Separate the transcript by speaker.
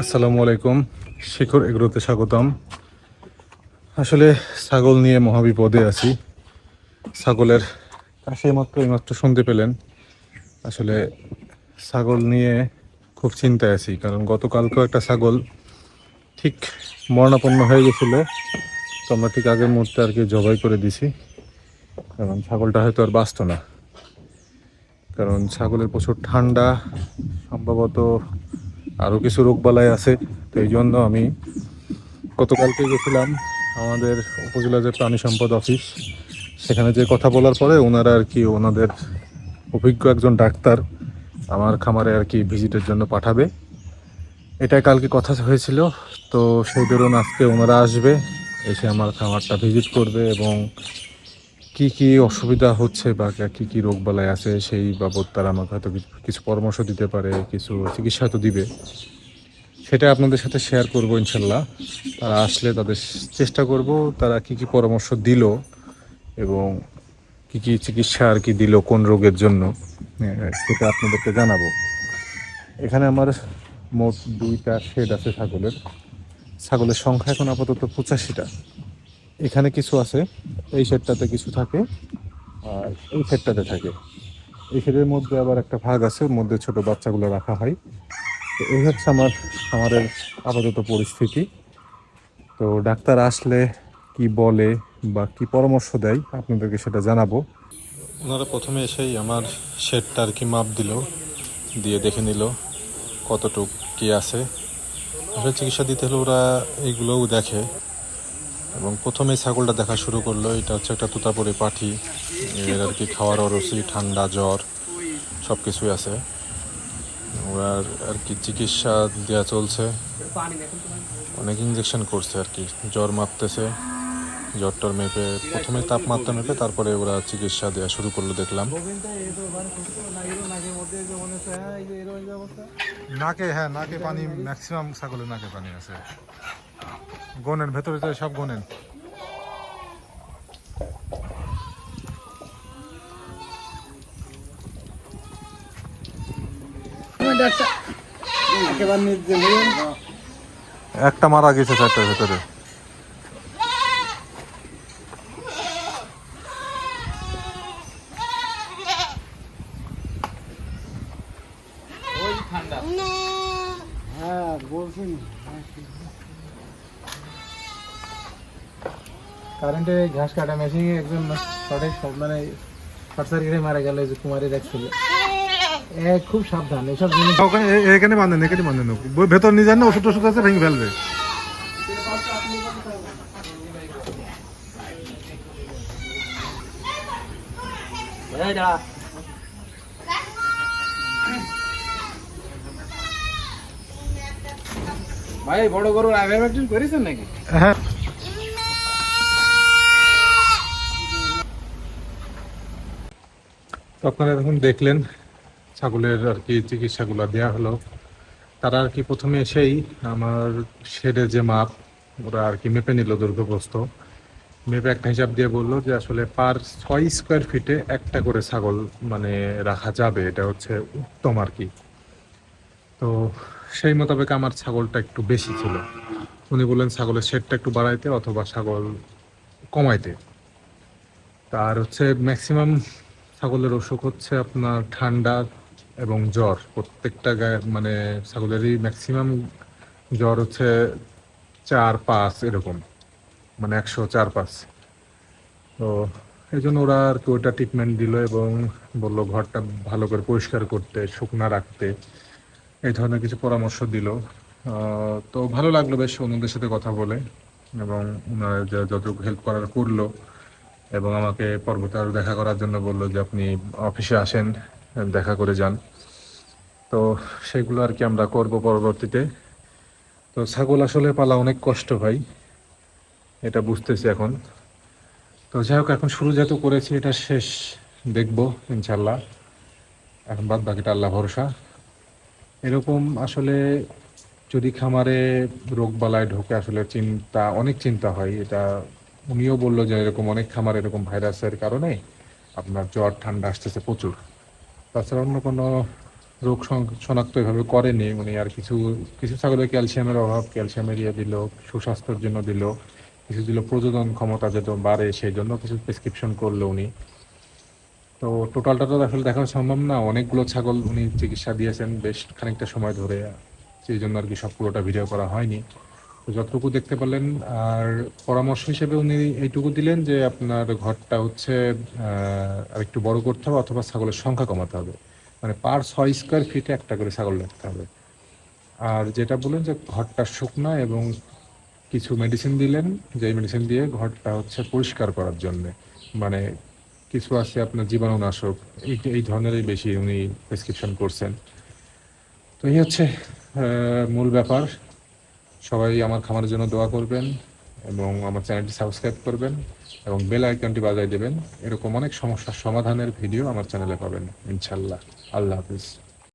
Speaker 1: আসসালামু আলাইকুম। শিখর এগ্রোতে স্বাগতম। আসলে ছাগল নিয়ে মহাবিপদে আছি। ছাগলের কাছে মাত্র এইমাত্র শুনতে পেলেন। আসলে ছাগল নিয়ে খুব চিন্তায় আছি, কারণ গতকালকেও একটা ছাগল ঠিক মরণাপন্ন হয়ে গেছিল। তো আমরা ঠিক আগের মুহূর্তে আর কি জবাই করে দিছি। কারণ ছাগলটা হয়তো আর বাঁচত না। কারণ ছাগলের প্রচুর ঠান্ডা, সম্ভবত আরও কিছু রোগবালাই আছে, তো এই জন্য আমি গতকালকে গেছিলাম আমাদের উপজেলা যে প্রাণী সম্পদ অফিস। সেখানে যে কথা বলার পরে ওনারা আর কি ওনাদের অভিজ্ঞ একজন ডাক্তার আমার খামারে আর কি ভিজিটের জন্য পাঠাবে। এটাই কালকে কথা হয়েছিল, তো সেই দরুন আজকে ওনারা আসবে, এসে আমার খামারটা ভিজিট করবে এবং কি কি অসুবিধা হচ্ছে বা কি কি রোগ বালাই আছে সেই বাবদ তারা আমাকে হয়তো কিছু- পরামর্শ দিতে পারে কিছু চিকিৎসা তো দিবে। সেটা আপনাদের সাথে শেয়ার করব ইনশাল্লাহ। তারা আসলে তাদের চেষ্টা করব তারা কি কি পরামর্শ দিল এবং কি কি চিকিৎসা আর কি দিল কোন রোগের জন্য হ্যাঁ, সেটা আপনাদেরকে জানাব। এখানে আমার মোট দুইটা শেড আছে ছাগলের। ছাগলের সংখ্যা এখন আপাতত পঁচাশিটা। এখানে কিছু আছে, এই শেডটাতে কিছু থাকে, আর এই শেডটাতে থাকে। এই শেডের মধ্যে আবার একটা ভাগ আছে, ওর মধ্যে ছোট বাচ্চাগুলো রাখা হয়। তো এই হচ্ছে আমার, আমাদের আপাতত পরিস্থিতি। তো ডাক্তার আসলে কি বলে বা কি পরামর্শ দেয়, আপনাদেরকে সেটা জানাব। ওনারা প্রথমে এসেই আমার শেডটা আর কি মাপ দিল, দিয়ে দেখে নিল কতটুক কি আছে। আসলে চিকিৎসা দিতে হলে ওরা এইগুলোও দেখে। এবং প্রথমে ছাগলটা দেখা শুরু করল। এটা হচ্ছে একটা তুতাপুরি পাঠি। এর আর কি খাওয়ার অরসি ঠান্ডা জ্বর সব কিছুই আছে। ওরা আর কি চিকিৎসা দেওয়া চলছে। অনেক ইঞ্জেকশন করছে আর কি। জ্বর মাপতেছে জ্বর টর মেপে, প্রথমে তাপমাত্রা মেপে তারপরে ওরা চিকিৎসা দেওয়া শুরু করল দেখলাম। নাকে হ্যাঁ নাকে পানি ম্যাক্সিমাম ছাগলের নাকে পানি আছে। গনেন ভেতরে তো সব গনেন। একটা মারা গেছে চারটার ভেতরে।
Speaker 2: হ্যাঁ বলছেন কারেন্টে ঘাস কাটা মেশিন একজন শর্টে সব মানে শর্ট সার্কিটে মারা গেল এই যে কুমারী দেখছিল এ খুব সাবধান এসব জিনিস
Speaker 1: ওখানে এখানে বাঁধেন এখানে বাঁধেন ভেতর নিয়ে যান না ওষুধ টষুধ আছে ভেঙে ফেলবে।
Speaker 2: ভাই বড় গরুর আইভারমেন্টেন করেছেন নাকি?
Speaker 1: হ্যাঁ। তো আপনারা এখন দেখলেন, ছাগলের আর কি চিকিৎসাগুলো দেওয়া হলো। তারা আর কি প্রথমে এসেই আমার শেডের যে মাপ, ওরা আর কি মেপে নিল দুর্গপ্রস্ত মেপে একটা হিসাব দিয়ে বলল যে আসলে পার ছয় স্কোয়ার ফিটে একটা করে ছাগল মানে রাখা যাবে, এটা হচ্ছে উত্তম আর কি। তো সেই মোতাবেক আমার ছাগলটা একটু বেশি ছিল। উনি বললেন ছাগলের শেডটা একটু বাড়াইতে অথবা ছাগল কমাইতে। তার হচ্ছে ম্যাক্সিমাম ছাগলের অসুখ হচ্ছে আপনার ঠান্ডা এবং জ্বর। প্রত্যেকটা গায়ে মানে ছাগলেরই ম্যাক্সিমাম জ্বর হচ্ছে চার পাঁচ এরকম। মানে একশো চার পাঁচ তো এই জন্য ওরা আর কি ওটা ট্রিটমেন্ট দিল এবং বলল ঘরটা ভালো করে পরিষ্কার করতে, শুকনা রাখতে। এই ধরনের কিছু পরামর্শ দিল। তো ভালো লাগল বেশ অন্যদের সাথে কথা বলে এবং ওনারা যতটুকু হেল্প করার করল। এবং আমাকে পর্বতে আরও দেখা করার জন্য বলল যে আপনি অফিসে আসেন, দেখা করে যান। তো সেগুলো আর কি আমরা করব পরবর্তীতে। তো ছাগল আসলে পালা অনেক কষ্ট ভাই, এটা বুঝতেছি এখন। তো যাই হোক, এখন শুরু যেহেতু করেছি, এটা শেষ দেখব ইনশাল্লাহ এখন বাদ বাকিটা আল্লাহ ভরসা। এরকম আসলে যদি খামারে রোগ বালায় ঢোকে, আসলে চিন্তা, অনেক চিন্তা হয়, এটা উনিও বলল যে এরকম অনেক খামার এরকম ভাইরাসের কারণে আপনার জ্বর, ঠান্ডা আসতেছে প্রচুর। তাছাড়া অন্য কোনো রোগ শনাক্ত এভাবে করেনি। উনি আর কিছু কিছু ছাগলের ক্যালসিয়ামের অভাব ক্যালসিয়ামের ইয়ে দিল, সুস্বাস্থ্যের জন্য দিল, কিছু দিল প্রজনন ক্ষমতা যাতে বাড়ে সেই জন্য কিছু প্রেসক্রিপশন করল উনি। তো টোটালটা তো আসলে দেখা সম্ভব না। অনেকগুলো ছাগল উনি চিকিৎসা দিয়েছেন বেশ খানিকটা সময় ধরে। সেই জন্য আর কি সব পুরোটা ভিডিও করা হয়নি। যতটুকু দেখতে পারলেন আর পরামর্শ হিসেবে উনি এইটুকু দিলেন যে আপনার ঘরটা হচ্ছে আর একটু বড় করতে হবে অথবা ছাগলের সংখ্যা কমাতে হবে। মানে পার ছয় স্কোয়ার ফিটে একটা করে ছাগল রাখতে হবে। আর যেটা বললেন যে ঘরটা শুকনো এবং কিছু মেডিসিন দিলেন যে মেডিসিন দিয়ে ঘরটা হচ্ছে পরিষ্কার করার জন্য। মানে কিছু আছে আপনার জীবাণুনাশক, এই এই ধরনেরই বেশি উনি প্রেসক্রিপশন করছেন। তো এই হচ্ছে মূল ব্যাপার। সবাই আমার খামারের জন্য দোয়া করবেন এবং আমার চ্যানেলটি সাবস্ক্রাইব করবেন এবং বেল আইকনটি বাজায় দেবেন। এরকম অনেক সমস্যার সমাধানের ভিডিও আমার চ্যানেলে পাবেন। ইনশাল্লাহ আল্লাহ হাফিজ।